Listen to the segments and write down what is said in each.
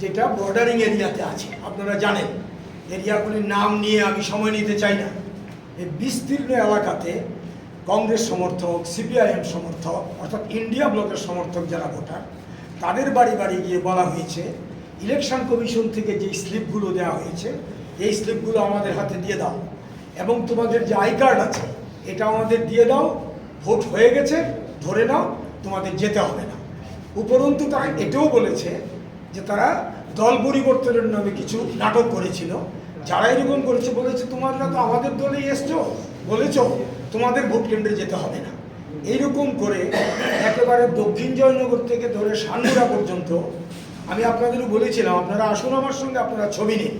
যেটা বর্ডারিং এরিয়াতে আছে, আপনারা জানেন। এরিয়াগুলির নাম নিয়ে আমি সময় নিতে চাই না। এই বিস্তীর্ণ এলাকাতে কংগ্রেস সমর্থক সিপিআইএম সমর্থক, অর্থাৎ ইন্ডিয়া ব্লকের সমর্থক যারা ভোটার, তাদের বাড়ি বাড়ি গিয়ে বলা হয়েছে ইলেকশন কমিশন থেকে যে স্লিপগুলো দেওয়া হয়েছে, এই স্লিপগুলো আমাদের হাতে দিয়ে দাও। এবং তোমাদের যে আই কার্ড আছে, এটা আমাদের দিয়ে দাও, ভোট হয়ে গেছে, ধরে নাও, তোমাদের যেতে হবে না। উপরন্তু তারা এটাও বলেছে যে তারা দল পরিবর্তনের নামে কিছু নাটক করেছিল। যারা এরকম করেছে বলেছে, তোমরা তো আমাদের দলেই এসছো। বলেছ, তোমাদের ভোট কেন্দ্রে যেতে হবে না। এইরকম করে একেবারে দক্ষিণ জয়নগর থেকে ধরে সান্নুরা পর্যন্ত, আমি আপনাদেরও বলেছিলাম, আপনারা আসুন আমার সঙ্গে, আপনারা ছবি নিন।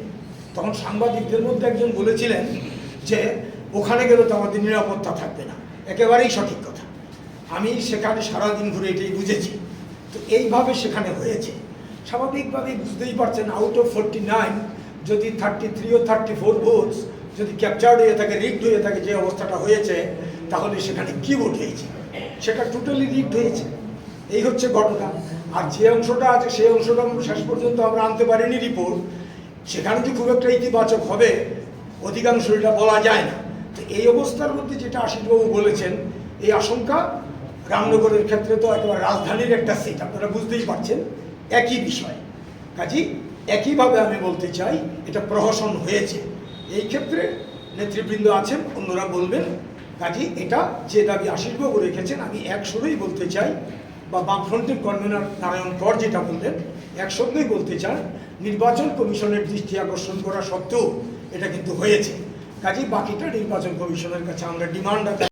তখন সাংবাদিকদের মধ্যে একজন বলেছিলেন যে, ওখানে গেলে তো আমাদের নিরাপত্তা থাকবে না। একেবারেই সঠিক কথা। আমি সেখানে সারাদিন ঘুরে এটাই বুঝেছি। তো এইভাবে সেখানে হয়েছে। স্বাভাবিকভাবে বুঝতেই পারছেন আউট অফ ফোরটি নাইন যদি থার্টি থ্রি ও থার্টি ফোর ভোটস যদি ক্যাপচার্ড হয়ে থাকে রিগড হয়ে থাকে যে অবস্থাটা হয়েছে, তাহলে সেখানে কি ভোট হয়েছে? সেটা টোটালি রিগড হয়েছে। এই হচ্ছে ঘটনা। আর যে অংশটা আছে, সেই অংশটা শেষ পর্যন্ত আমরা আনতে পারিনি রিপোর্ট সেখানে যে খুব একটা ইতিবাচক হবে, অধিকাংশ এটা বলা যায় না। তো এই অবস্থার মধ্যে যেটা আশিসবাবু বলেছেন, এই আশঙ্কা রামনগরের ক্ষেত্রে তো একেবারে রাজধানীর একটা সিট আপনারা বুঝতেই পারছেন। একই বিষয়। কাজী একইভাবে আমি বলতে চাই, এটা প্রহসন হয়েছে। এই ক্ষেত্রে নেতৃবৃন্দ আছেন, অন্যরা বলবেন কাজী এটা যে দাবি আশিসবাবু রেখেছেন, আমি এক সুরেই বলতে চাই, বা বামফ্রন্টের কনভেনার নারায়ণ কর যেটা বললেন একসঙ্গেই বলতে চান, নির্বাচন কমিশনের দৃষ্টি আকর্ষণ করা সত্ত্বেও এটা কিন্তু হয়েছে। কাজেই বাকিটা নির্বাচন কমিশনের কাছে আমরা ডিমান্ড